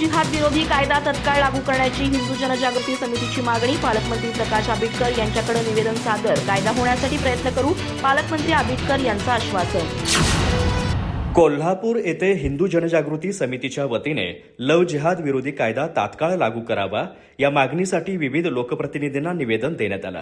जिहाद विरोधी कायदा तत्काळ लागू करण्याची हिंदू जनजागृती समितीची मागणी पालकमंत्री प्रकाश आंबेडकर यांच्याकडे निवेदन सादर. कायदा होण्यासाठी प्रयत्न करू पालकमंत्री आंबेडकर यांचं आश्वासन. कोल्हापूर येथे हिंदू जनजागृती समितीच्या वतीने लव जिहाद विरोधी कायदा तात्काळ लागू करावा या मागणीसाठी विविध लोकप्रतिनिधींना निवेदन देण्यात आलं.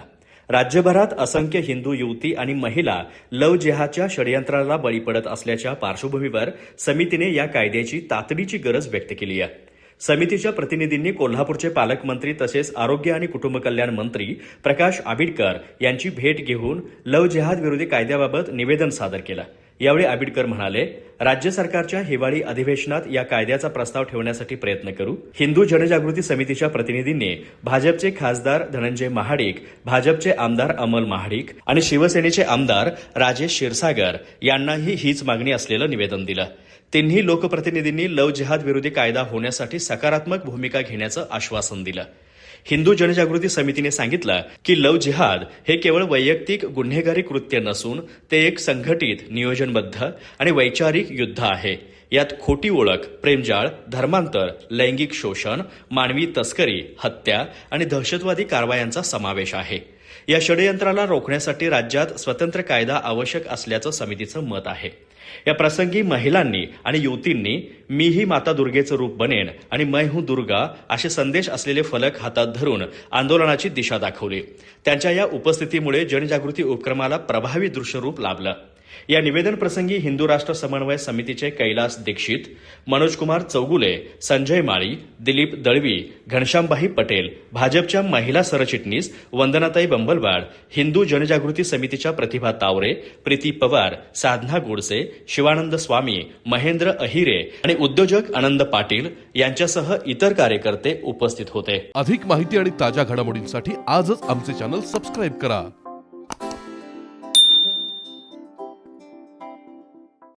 राज्यभरात असंख्य हिंदू युवती आणि महिला लव जिहादच्या षडयंत्राला बळी पडत असल्याच्या पार्श्वभूमीवर समितीने या कायद्याची तातडीची गरज व्यक्त केली आहे. समितीच्या प्रतिनिधींनी कोल्हापूरचे पालकमंत्री तसेच आरोग्य आणि कुटुंब कल्याण मंत्री प्रकाश आबिडकर यांची भेट घेऊन लव जिहाद विरोधी कायद्याबाबत निवेदन सादर केलं. यावेळी आबिडकर म्हणाले राज्य सरकारच्या हिवाळी अधिवेशनात या कायद्याचा प्रस्ताव ठेवण्यासाठी प्रयत्न करू. हिंदू जनजागृती समितीच्या प्रतिनिधींनी भाजपचे खासदार धनंजय महाडिक भाजपचे आमदार अमल महाडिक आणि शिवसेनेचे आमदार राजेश क्षीरसागर यांनाही हीच मागणी असलेलं निवेदन दिलं. तिन्ही लोकप्रतिनिधींनी लव जिहाद विरोधी कायदा होण्यासाठी सकारात्मक भूमिका घेण्याचं आश्वासन दिलं. हिंदू जनजागृती समितीने सांगितलं की लव जिहाद हे केवळ वैयक्तिक गुन्हेगारी कृत्य नसून ते एक संघटित नियोजनबद्ध आणि वैचारिक युद्ध आहे. यात खोटी ओळख प्रेमजाळ धर्मांतर लैंगिक शोषण मानवी तस्करी हत्या आणि दहशतवादी कारवायांचा समावेश आहे. या षडयंत्राला रोखण्यासाठी राज्यात स्वतंत्र कायदा आवश्यक असल्याचं समितीचं मत आहे. या प्रसंगी महिलांनी आणि युवतींनी मीही माता दुर्गेचं रूप बनेन आणि मै हूं दुर्गा असे संदेश असलेले फलक हातात धरून आंदोलनाची दिशा दाखवली. त्यांच्या या उपस्थितीमुळे जनजागृती उपक्रमाला प्रभावी दृश्यरूप लाभलं. या निवेदन प्रसंगी हिंदू राष्ट्र समन्वय समितीचे कैलास दीक्षित मनोजकुमार चौगुले संजय माळी दिलीप दळवी घनश्यामबाई पटेल भाजपच्या महिला सरचिटणीस वंदनाताई कंबलवाड हिंदू जनजागृती समितीच्या प्रतिभा तावरे प्रीती पवार साधना गोडसे शिवानंद स्वामी महेंद्र अहिरे आणि उद्योजक आनंद पाटील यांच्यासह इतर कार्यकर्ते उपस्थित होते. अधिक माहिती आणि ताज्या घडामोडींसाठी आजच आमचे चॅनल सबस्क्राईब करा.